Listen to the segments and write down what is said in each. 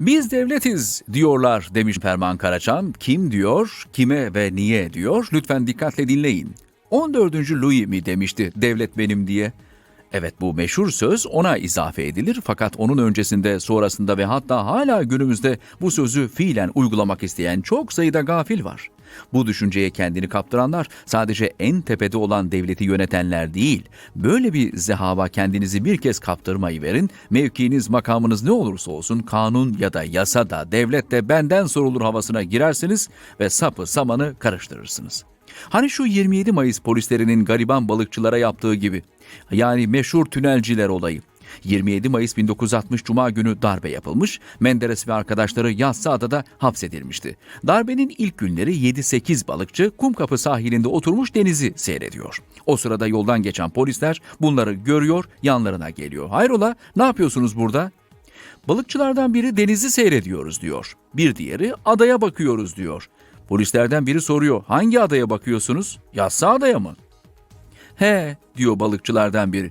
Biz devletiz diyorlar demiş Ferman Karaçam. Kim diyor, kime ve niye diyor? Lütfen dikkatle dinleyin. 14. Louis mi demişti devlet benim diye? Evet bu meşhur söz ona izafe edilir fakat onun öncesinde, sonrasında ve hatta hala günümüzde bu sözü fiilen uygulamak isteyen çok sayıda gafil var. Bu düşünceye kendini kaptıranlar sadece en tepede olan devleti yönetenler değil, böyle bir zehava kendinizi bir kez kaptırmayı verin, mevkiiniz makamınız ne olursa olsun kanun ya da yasa da devlet de benden sorulur havasına girersiniz ve sapı samanı karıştırırsınız. Hani şu 27 Mayıs polislerinin gariban balıkçılara yaptığı gibi. Yani meşhur tünelciler olayı. 27 Mayıs 1960 Cuma günü darbe yapılmış, Menderes ve arkadaşları Yassıada'da hapsedilmişti. Darbenin ilk günleri 7-8 balıkçı Kumkapı sahilinde oturmuş denizi seyrediyor. O sırada yoldan geçen polisler bunları görüyor, yanlarına geliyor. Hayrola, ne yapıyorsunuz burada? Balıkçılardan biri denizi seyrediyoruz diyor. Bir diğeri adaya bakıyoruz diyor. Polislerden biri soruyor, hangi adaya bakıyorsunuz? Yassı adaya mı? He, diyor balıkçılardan biri.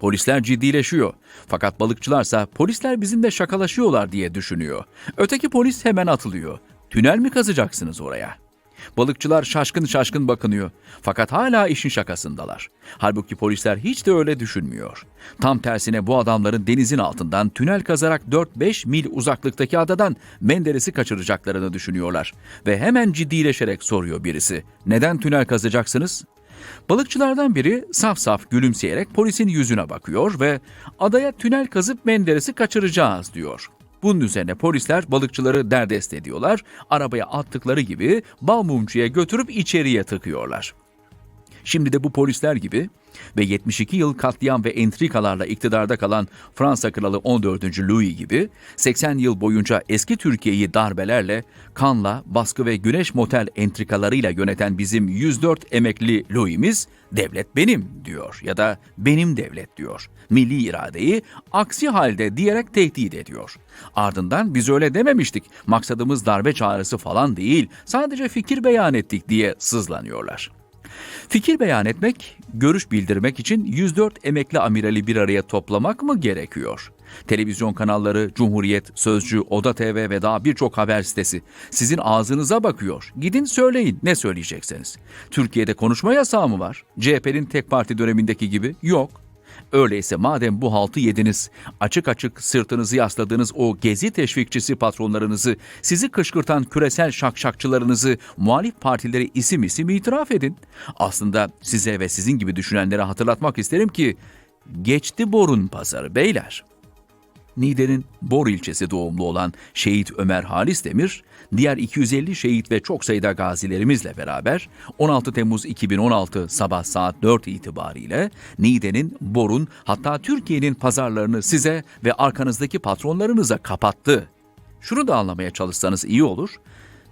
Polisler ciddileşiyor. Fakat balıkçılarsa polisler bizimle şakalaşıyorlar diye düşünüyor. Öteki polis hemen atılıyor. Tünel mi kazacaksınız oraya? Balıkçılar şaşkın şaşkın bakınıyor. Fakat hala işin şakasındalar. Halbuki polisler hiç de öyle düşünmüyor. Tam tersine bu adamların denizin altından tünel kazarak 4-5 mil uzaklıktaki adadan Menderes'i kaçıracaklarını düşünüyorlar. Ve hemen ciddileşerek soruyor birisi. Neden tünel kazacaksınız? Balıkçılardan biri saf saf gülümseyerek polisin yüzüne bakıyor ve adaya tünel kazıp Menderes'i kaçıracağız diyor. Bunun üzerine polisler balıkçıları derdest ediyorlar, arabaya attıkları gibi bal mumcuya götürüp içeriye tıkıyorlar. Şimdi de bu polisler gibi ve 72 yıl katliam ve entrikalarla iktidarda kalan Fransa Kralı 14. Louis gibi 80 yıl boyunca eski Türkiye'yi darbelerle, kanla, baskı ve güneş motel entrikalarıyla yöneten bizim 104 emekli Louis'imiz devlet benim diyor ya da benim devlet diyor. Milli iradeyi aksi halde diyerek tehdit ediyor. Ardından biz öyle dememiştik. Maksadımız darbe çağrısı falan değil. Sadece fikir beyan ettik diye sızlanıyorlar. Fikir beyan etmek, görüş bildirmek için 104 emekli amirali bir araya toplamak mı gerekiyor? Televizyon kanalları, Cumhuriyet, Sözcü, Oda TV ve daha birçok haber sitesi sizin ağzınıza bakıyor. Gidin söyleyin ne söyleyeceksiniz. Türkiye'de konuşma yasağı mı var? CHP'nin tek parti dönemindeki gibi yok. Öyleyse madem bu haltı yediniz, açık açık sırtınızı yasladığınız o gezi teşvikçisi patronlarınızı, sizi kışkırtan küresel şakşakçılarınızı, muhalif partileri isim isim itiraf edin. Aslında size ve sizin gibi düşünenlere hatırlatmak isterim ki, geçti borun pazarı beyler. Niğde'nin Bor ilçesi doğumlu olan Şehit Ömer Halis Demir, diğer 250 şehit ve çok sayıda gazilerimizle beraber 16 Temmuz 2016 sabah saat 4 itibariyle Niğde'nin, Bor'un hatta Türkiye'nin pazarlarını size ve arkanızdaki patronlarınıza kapattı. Şunu da anlamaya çalışsanız iyi olur.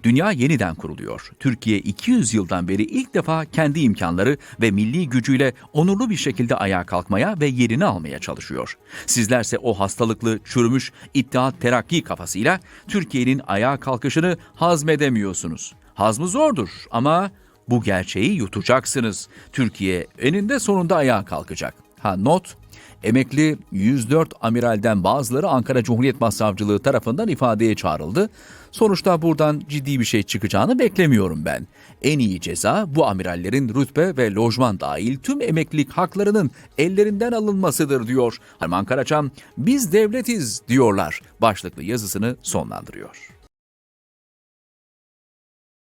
Dünya yeniden kuruluyor. Türkiye 200 yıldan beri ilk defa kendi imkanları ve milli gücüyle onurlu bir şekilde ayağa kalkmaya ve yerini almaya çalışıyor. Sizlerse o hastalıklı, çürümüş İttihat Terakki kafasıyla Türkiye'nin ayağa kalkışını hazmedemiyorsunuz. Hazmı zordur ama bu gerçeği yutacaksınız. Türkiye eninde sonunda ayağa kalkacak. Ha not, Emekli 104 amiralden bazıları Ankara Cumhuriyet Başsavcılığı tarafından ifadeye çağrıldı. Sonuçta buradan ciddi bir şey çıkacağını beklemiyorum ben. En iyi ceza bu amirallerin rütbe ve lojman dahil tüm emeklilik haklarının ellerinden alınmasıdır diyor. Harman Karaçam biz devletiz diyorlar başlıklı yazısını sonlandırıyor.